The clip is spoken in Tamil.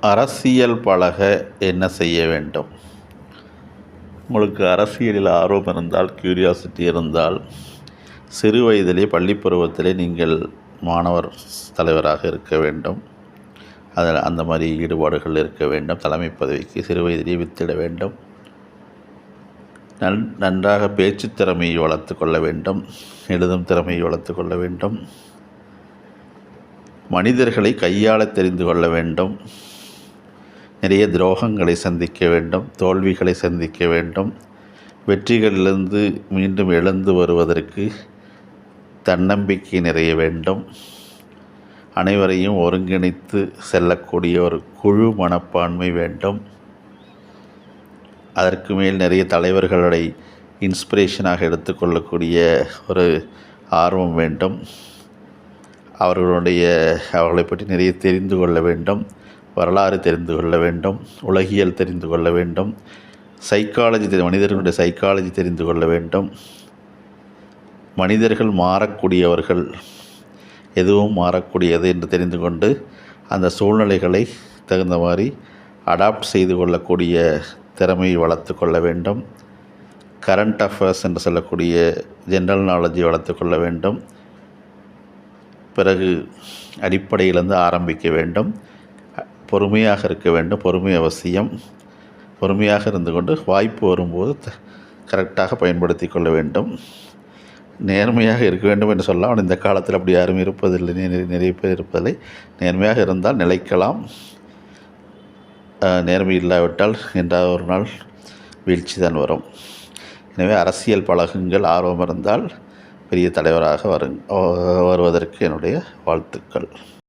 அரசியல் பழக என்ன செய்ய வேண்டும்? உங்களுக்கு அரசியலில் ஆர்வம் இருந்தால் க்யூரியாசிட்டி இருந்தால் சிறு வயதிலே பள்ளி பருவத்திலே நீங்கள் மாணவர் தலைவராக இருக்க வேண்டும். அதில் அந்த மாதிரி ஈடுபாடுகள் இருக்க வேண்டும். தலைமை பதவிக்கு சிறு வயதிலே வித்திட வேண்டும். நன் நன்றாக பேச்சு திறமையை வளர்த்து கொள்ள வேண்டும். எழுதும் திறமையை வளர்த்து கொள்ள வேண்டும். மனிதர்களை கையாள தெரிந்து கொள்ள வேண்டும். நிறைய துரோகங்களை சந்திக்க வேண்டும் தோல்விகளை சந்திக்க வேண்டும். வெற்றிகளிலிருந்து மீண்டும் எழுந்து வருவதற்கு தன்னம்பிக்கை நிறைய வேண்டும். அனைவரையும் ஒருங்கிணைத்து செல்லக்கூடிய ஒரு குழு மனப்பான்மை வேண்டும். அதற்கு மேல் நிறைய தலைவர்களை இன்ஸ்பிரேஷனாக எடுத்துக்கொள்ளக்கூடிய ஒரு ஆர்வம் வேண்டும். அவர்களுடைய அவர்களை பற்றி நிறைய தெரிந்து கொள்ள வேண்டும். வரலாறு தெரிந்து கொள்ள வேண்டும் உலகியல் தெரிந்து கொள்ள வேண்டும் சைக்காலஜி தெரி மனிதர்களுடைய சைக்காலஜி தெரிந்து கொள்ள வேண்டும். மனிதர்கள் மாறக்கூடியவர்கள் எதுவும் மாறக்கூடியது என்று தெரிந்து கொண்டு அந்த சூழ்நிலைகளை தகுந்த மாதிரி அடாப்ட் செய்து கொள்ளக்கூடிய திறமையை வளர்த்து கொள்ள வேண்டும். கரண்ட் அஃபேர்ஸ் என்று சொல்லக்கூடிய ஜென்ரல் நாலேஜை வளர்த்து கொள்ள வேண்டும். பிறகு அடிப்படையிலிருந்து ஆரம்பிக்க வேண்டும். பொறுமையாக இருக்க வேண்டும் பொறுமை அவசியம். பொறுமையாக இருந்து கொண்டு வாய்ப்பு வரும்போது கரெக்டாக பயன்படுத்தி கொள்ள வேண்டும். நேர்மையாக இருக்க வேண்டும் என்று சொல்லலாம் ஆனால் இந்த காலத்தில் அப்படி யாரும் இருப்பதில்லை. நிறைய பேர் இருப்பதில்லை. நேர்மையாக இருந்தால் நிலைக்கலாம். நேர்மை இல்லாவிட்டால் என்றாவது ஒரு நாள் வீழ்ச்சி தான் வரும். எனவே அரசியல் பழகுங்கள் ஆர்வம் இருந்தால் பெரிய தலைவராக வரு வருவதற்கு என்னுடைய வாழ்த்துக்கள்.